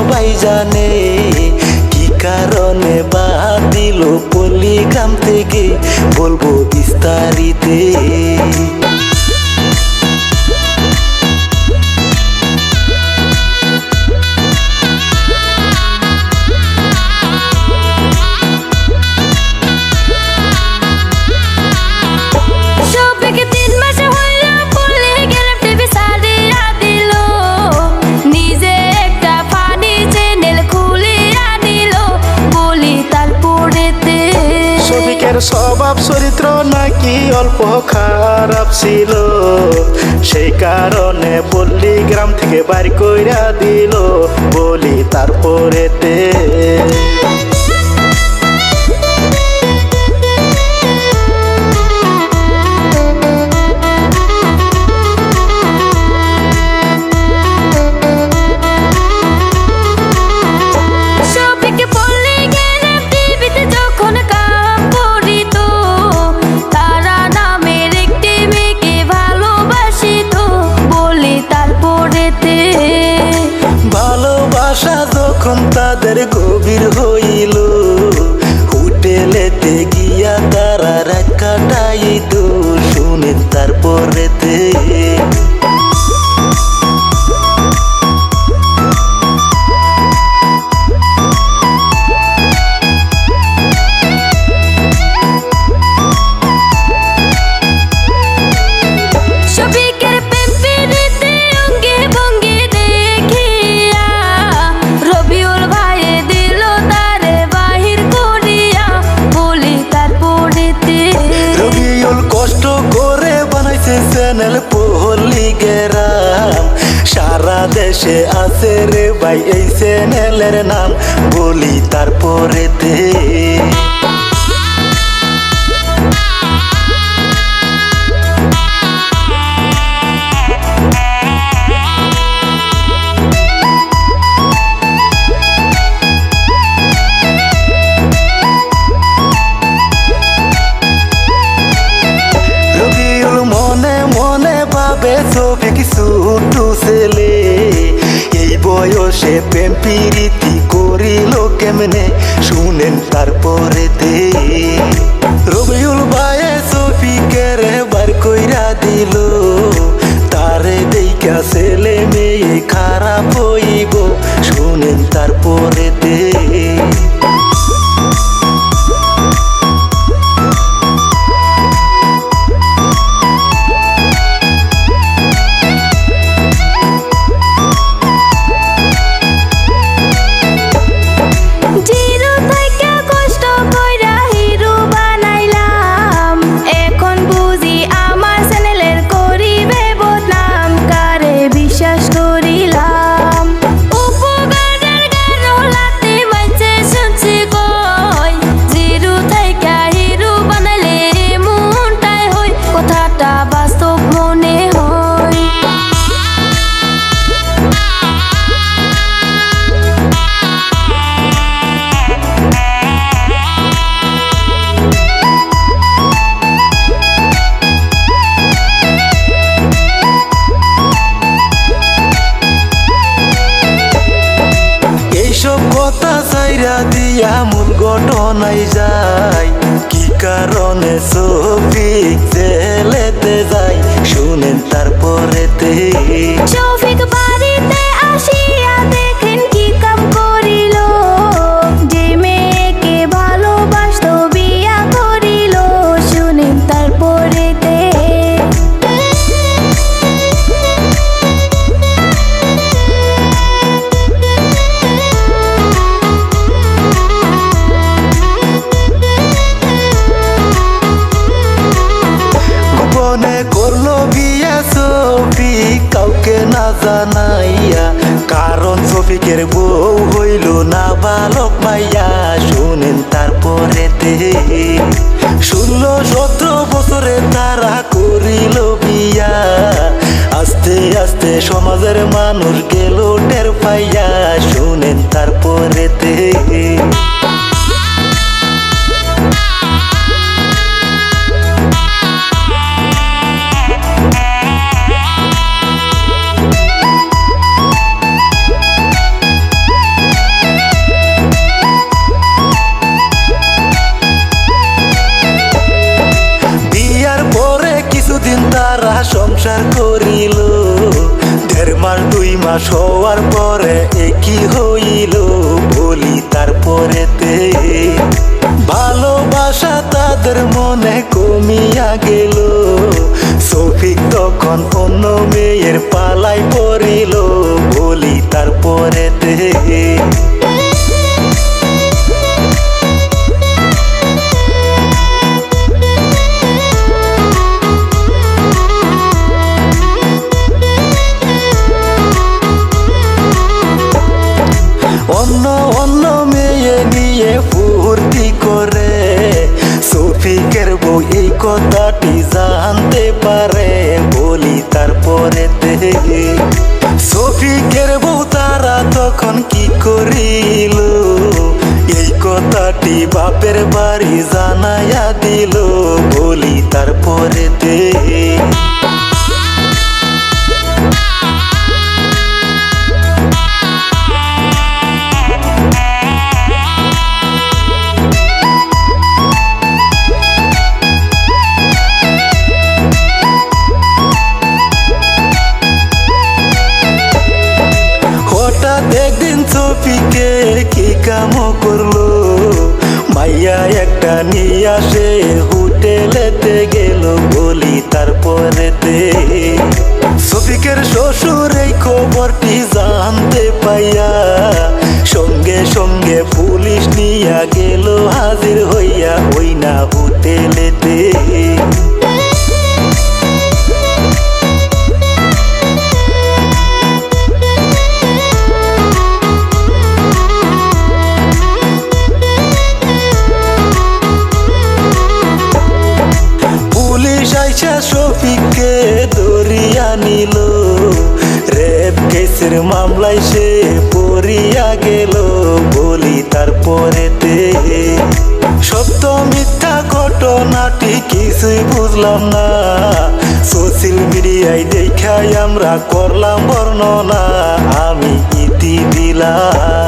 সবাই জানে কি কারণে বা দিল স্বভাব চরিত্র নাকি অল্প খারাপ ছিল? সেই কারণে পল্লী গ্রাম থেকে বাড়ি কইরা দিল। আছে রে ভাই এই চ্যানেলের নাম বলি তারপরেতে। বয়সে প্রেম প্রীতি করিল কেমনে? শুনেন তারপরেতে রবিউল চাইরা দিয়া মূল ঘটনায় যায়। কি কারণে ছবি জেলেতে যায়? শুনেন তারপরেতে জানাইয়া কারণ ছবিকের বউ হইল না বালক পাইয়া। শুনেন তারপরে ষোলো সতেরো বছরে তারা করিল বিয়া। আস্তে আস্তে সমাজের মানুষ গেল টের পাইয়া। শুনেন তারপরেতে। মাস হওয়ার পরে একই হইল বলি তারপরেতে। ভালোবাসা তাদের মনে কমিয়া গেল। সফিক তখন অন্য মেয়ের পালাই সফিকের বউ তারা তখন কি করিল? এই কথাটি বাপের বাড়ি জানাইয়া দিল, বলি তারপরে হঠাৎ করল। মাইয়া একটা নিয়ে আসে হোটেলেতে গেল বলি তারপরেতে। সফিকের শ্বশুর এই খবরটি কেসের মামলায় সে পড়িয়া গেল বলি তারপরেতে সত্য মিথ্যা ঘটনাটি কিছুই বুঝলাম না। সোশ্যাল মিডিয়ায় দেখাই আমরা করলাম বর্ণনা। আমি ইতি দিলাম।